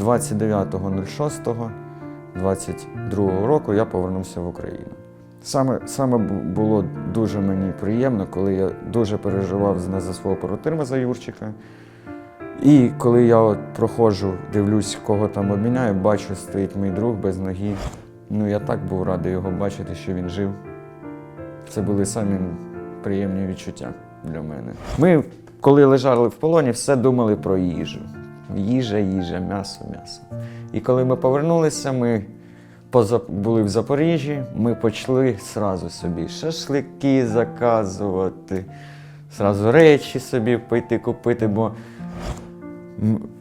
29.06.22 року я повернувся в Україну. Саме, саме було дуже мені приємно, коли я дуже переживав за- свого побратима за Юрчика. І коли я от проходжу, дивлюсь, кого там обміняю, бачу, стоїть мій друг без ноги. Ну я так був радий його бачити, що він жив. Це були самі приємні відчуття для мене. Ми, коли лежали в полоні, все думали про їжу. Їжа, їжа, м'ясо, м'ясо. І коли ми повернулися, ми були в Запоріжжі, ми почали сразу собі шашлики заказувати, сразу речі собі пойти купити, бо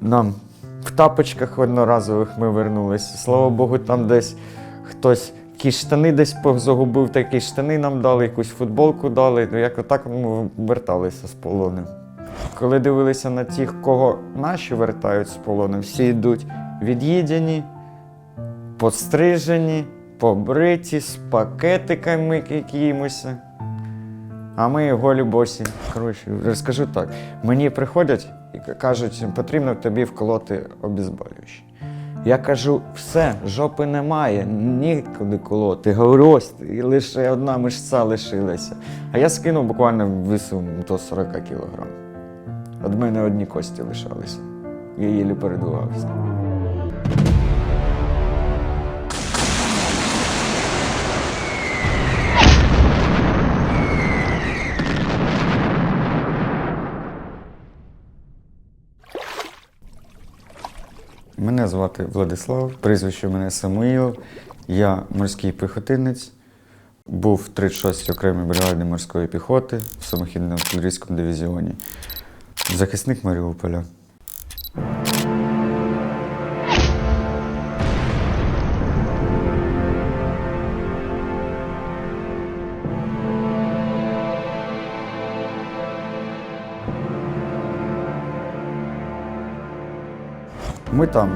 нам в тапочках одноразових ми вернулися. Слава Богу, там десь хтось якісь штани десь загубив, такі штани нам дали, якусь футболку дали. Ну, як отак ми верталися з полону. Коли дивилися на тих, кого наші вертають з полону, всі йдуть від'їдені, пострижені, побриті, з пакетиками якимось. А ми голі босі. Коротше, розкажу так. Мені приходять і кажуть, потрібно тобі вколоти обезболюючі. Я кажу, все, жопи немає, нікуди колоти. Говорю, ось і лише одна мишця лишилася. А я скинув буквально висив до 40 кілограм. Від мене одні кості лишалися. Я їлі передувався. Мене звати Владислав, прізвище мене Самуїл. Я морський піхотинець. Був в 36-й окремій бригаді морської піхоти в самохідному артилерійському дивізіоні. Захисник Маріуполя. Ми там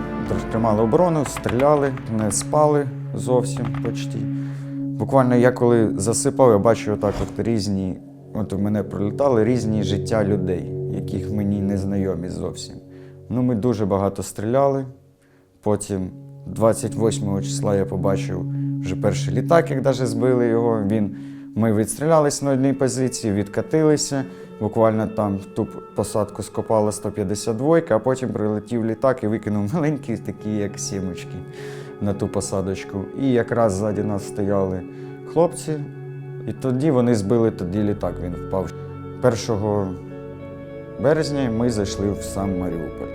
тримали оборону, стріляли, не спали зовсім почти. Буквально я коли засипав, я бачу отак от різні, от у мене прилітали різні життя людей, яких мені не знайомі зовсім. Ну, ми дуже багато стріляли. Потім 28 числа я побачив вже перший літак, як навіть збили його. Він, ми відстрілялись на одній позиції, відкатилися. Буквально там ту посадку скопала 152, а потім прилетів літак і викинув маленькі, такі, як сімочки, на ту посадочку. І якраз ззаді нас стояли хлопці, і тоді вони збили тоді літак, він впав. 1 березня ми зайшли в сам Маріуполь.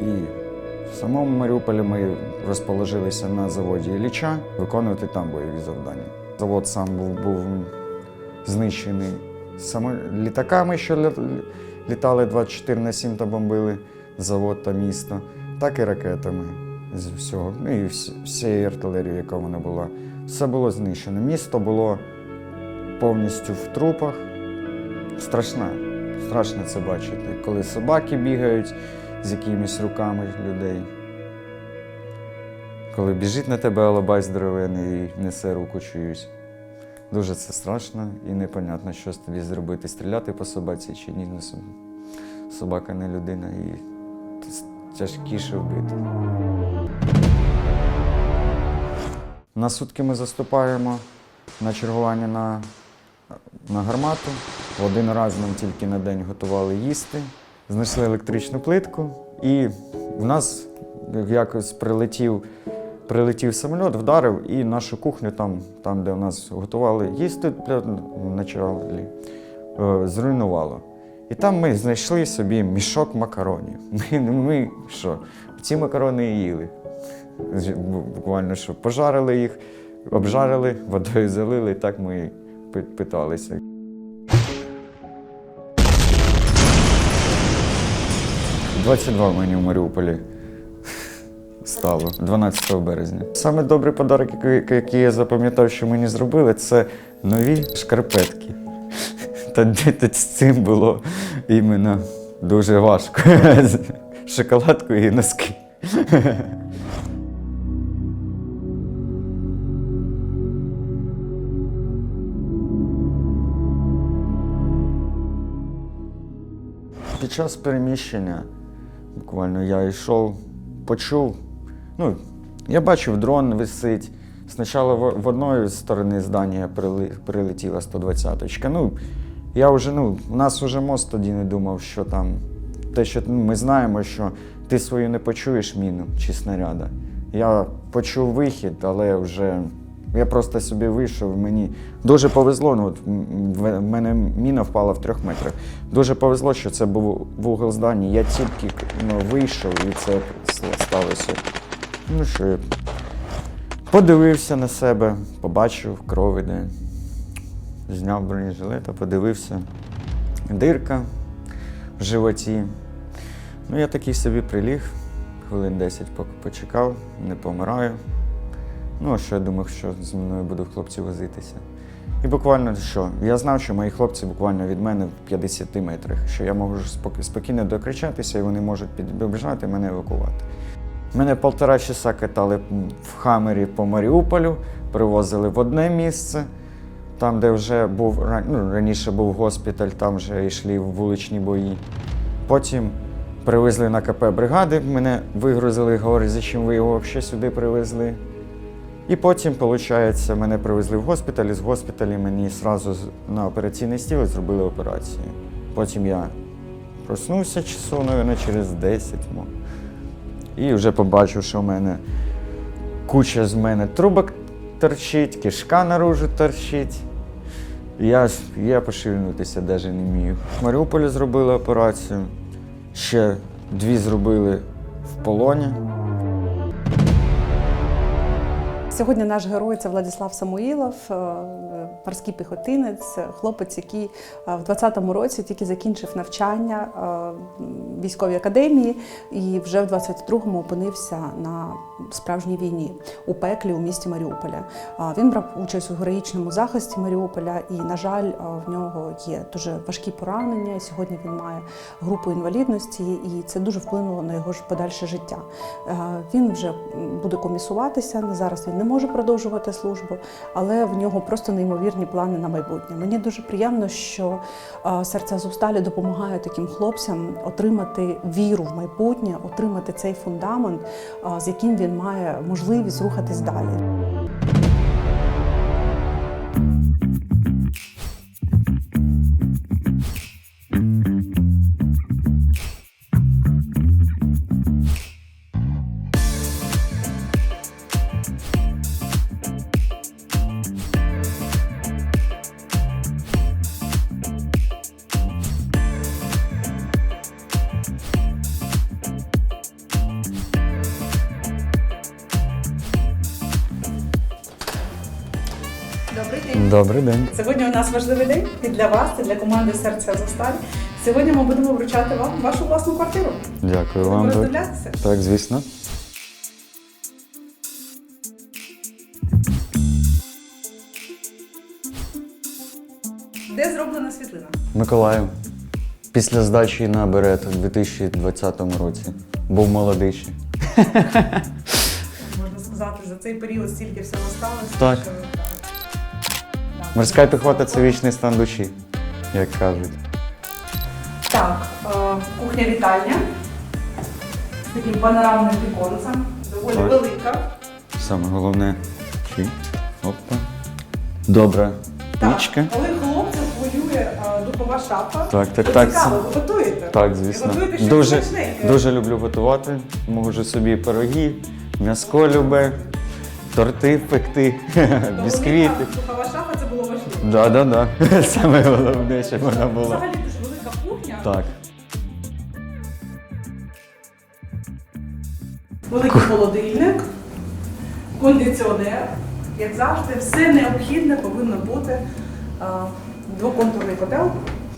І в самому Маріуполі ми розположилися на заводі Ілліча виконувати там бойові завдання. Завод сам був, був знищений саме літаками, що лі- літали 24 на 7 та бомбили завод та місто, так і ракетами з всього. Ну і вс- всією артилерією, яка вона була. Все було знищено. Місто було повністю в трупах. Страшно. Страшно це бачити, коли собаки бігають з якимись руками людей. Коли біжить на тебе алабай здоровений і несе руку чиюсь. Дуже це страшно і непонятно, що з тобі зробити, стріляти по собаці чи ні. Ну, Собака не людина і тяжкіше вбити. На сутки ми заступаємо на чергування на, на гармату. Один раз нам тільки на день готували їсти, знайшли електричну плитку, і в нас якось прилетів, прилетів самоліт, вдарив і нашу кухню, там, там де в нас готували їсти для началі, е, зруйнувало. І там ми знайшли собі мішок макаронів. Ми, ми що, ці макарони їли. Буквально що пожарили їх, обжарили, водою залили, і так ми питалися. «22 мені в Маріуполі стало 12 березня. Саме добрий подарок, який, я запам'ятав, що мені зробили, це нові шкарпетки. Та з цим було іменно дуже важко. З Шоколадкою і носки. Час переміщення буквально я йшов почув. Ну, я бачив, дрон висить. Спочатку в, одної сторони здання прилетіла 120-ка. Ну, я вже, ну, у нас вже мост тоді не думав, що там. Те, що ну, ми знаємо, що ти свою не почуєш міну чи снаряда. Я почув вихід, але вже я просто собі вийшов. Мені дуже повезло. Ну, от в мене міна впала в трьох метрах. Дуже повезло, що це був вугол здання. Я тільки ну, вийшов і це сталося. Ну що, я подивився на себе, побачив, кров іде. Зняв бронежилета, подивився. Дирка в животі. Ну, я такий собі приліг, хвилин 10 поки почекав, не помираю. Ну, а що я думав, що зі мною будуть хлопці возитися. І буквально що? Я знав, що мої хлопці буквально від мене в 50 метрах, що я можу спок- спокійно докричатися і вони можуть підбіжати мене евакувати. Мене полтора часа катали в Хаммері по Маріуполю, привозили в одне місце, там, де вже був ну, раніше був госпіталь, там вже йшли вуличні бої. Потім привезли на КП бригади, мене вигрузили, говорять, зачем ви його взагалі сюди привезли. І потім, виходить, мене привезли в госпіталь, і з госпіталі мені одразу на операційний стіл зробили операцію. Потім я проснувся часу, мабуть, через 10. мо. І вже побачив, що в мене куча з мене трубок торчить, кишка наружу торчить. Я, я пошивнутися навіть не вмію. В Маріуполі зробили операцію, ще дві зробили в полоні. Сьогодні наш герой це Владислав Самуїлов, е, морський піхотинець, хлопець, який е, в 20-му році тільки закінчив навчання е, в військовій академії і вже в 22-му опинився на справжній війні у пеклі у місті Маріуполя. Він брав участь у героїчному захисті Маріуполя, і, на жаль, в нього є дуже важкі поранення. Сьогодні він має групу інвалідності, і це дуже вплинуло на його ж подальше життя. Він вже буде комісуватися. Зараз він не може продовжувати службу, але в нього просто неймовірні плани на майбутнє. Мені дуже приємно, що е, серця Зусталі допомагає таким хлопцям отримати віру в майбутнє, отримати цей фундамент, з яким він має можливість рухатись далі. Добрий день. Сьогодні у нас важливий день і для вас, і для команди серця Зусталі. Сьогодні ми будемо вручати вам вашу власну квартиру. Дякую вам. Роздивлятися. так, звісно. Де зроблена світлина? Миколаїв. Після здачі на берет у 2020 році. Був молодий ще. Можна сказати, за цей період стільки всього сталося. Так. що. Морська піхота це вічний стан душі, як кажуть. Так, е, кухня вітальня з таким панорамним віконцем, доволі Так. велика. Саме головне. Чи? Опа. Добра пічка. коли хлопців воює е, духова шафа, Так, так, то так, цікаво, ви готуєте? Так, звісно. І готуєте щось Дуже, смачненьке. дуже люблю готувати. Можу собі пироги, м'яско любе, торти пекти, бісквіти. Да, да, да. Саме головне, щоб вона була. Взагалі дуже велика кухня. Так. Великий холодильник, кондиціонер. Як завжди, все необхідне повинно бути. Е, Двоконтурний котел.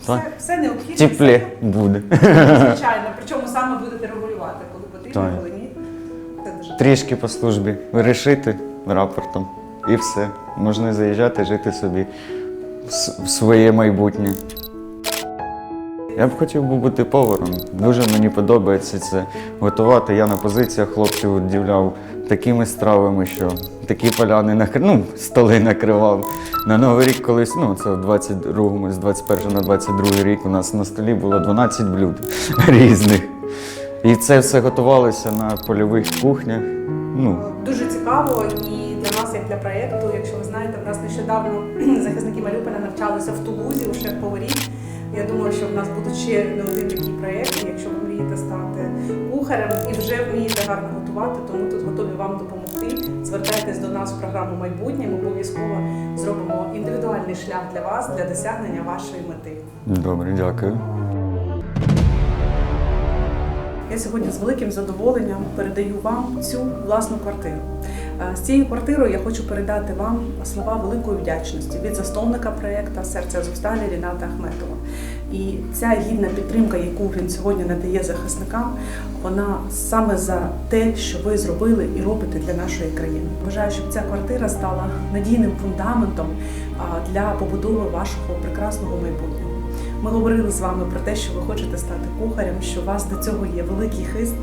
Все, Так. все необхідне. Теплі буде. Звичайно. Причому саме будете регулювати, коли потрібно, Так. коли ні. Це дуже Трішки по службі вирішити рапортом. І все. Можна заїжджати, жити собі в своє майбутнє. Я б хотів би бути поваром. Дуже мені подобається це готувати. Я на позиціях хлопців удивляв такими стравами, що такі поляни накр... ну, столи накривав. На Новий рік колись, ну це в 22-му, з 21 на 22 рік у нас на столі було 12 блюд різних. І це все готувалося на польових кухнях. Ну, Дуже цікаво і для нас, як для проєкту, нещодавно захисники Маріуполя навчалися в Тулузі у шеф-поварів. Я думаю, що в нас будуть ще не один такий проєкт. Якщо ви мрієте стати кухарем і вже вмієте гарно готувати, тому тут готові вам допомогти. Звертайтесь до нас в програму майбутнє. Ми обов'язково зробимо індивідуальний шлях для вас для досягнення вашої мети. добре, дякую. Я сьогодні з великим задоволенням передаю вам цю власну квартиру. Е, З цією квартирою я хочу передати вам слова великої вдячності від засновника проєкту Серце Азовсталі Ріната Ахметова. І ця гідна підтримка, яку він сьогодні надає захисникам, вона саме за те, що ви зробили і робите для нашої країни. Бажаю, щоб ця квартира стала надійним фундаментом для побудови вашого прекрасного майбутнього. Ми говорили з вами про те, що ви хочете стати кухарем, що у вас до цього є великий хист,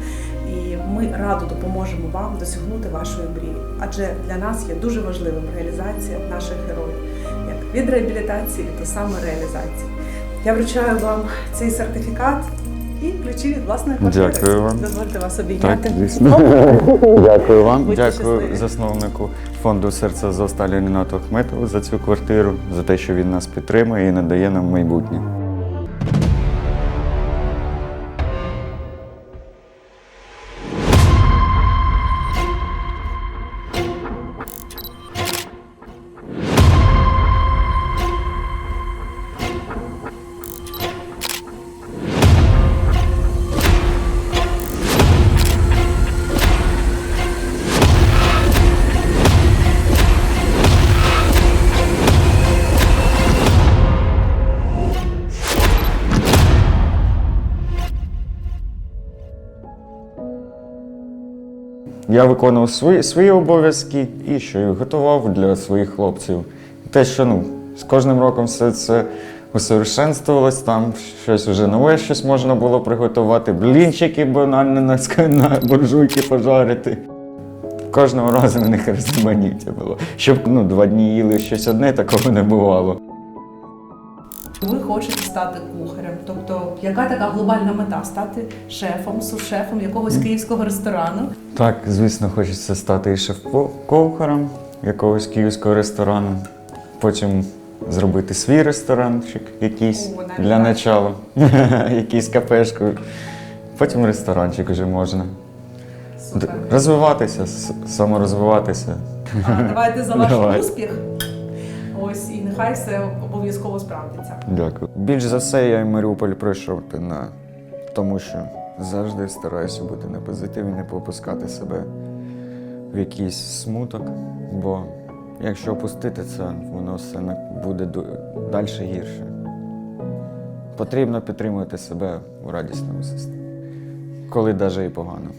і ми радо допоможемо вам досягнути вашої мрії. Адже для нас є дуже важливим реалізація наших героїв, як від реабілітації до самореалізації. Я вручаю вам цей сертифікат і ключі від власної квартири. Дякую вам. Дозвольте вас Так, обійняти. звісно. Дякую вам. Будьте Дякую щасливі. засновнику фонду серця Азовсталі Рінату Ахметову за цю квартиру, за те, що він нас підтримує і надає нам майбутнє. Я виконував свої, свої обов'язки і що і готував для своїх хлопців. Те, що ну, з кожним роком все це усовершенствувалось, там щось вже нове, щось можна було приготувати, блінчики банально на, на буржуйки пожарити. Кожного разу на них різноманіття було. Щоб ну, два дні їли щось одне, такого не бувало. Ви хочете стати кухарем. Тобто, яка така глобальна мета? Стати шефом, сушефом якогось київського ресторану? Так, звісно, хочеться стати і шеф-кухарем якогось київського ресторану. Потім зробити свій ресторанчик якийсь О, для начала, якийсь кафешку. Потім ресторанчик вже можна. Супер. Розвиватися, саморозвиватися. А, давайте за ваш Давай. успіх. Ось і нехай все обов'язково справдиться. Дякую. Більш за все, я і Маріуполь пройшов на тому, що завжди стараюся бути на позитиві, не попускати себе в якийсь смуток. Бо якщо опустити це, воно все буде далі гірше. Потрібно підтримувати себе у радісному системі, коли навіть і погано.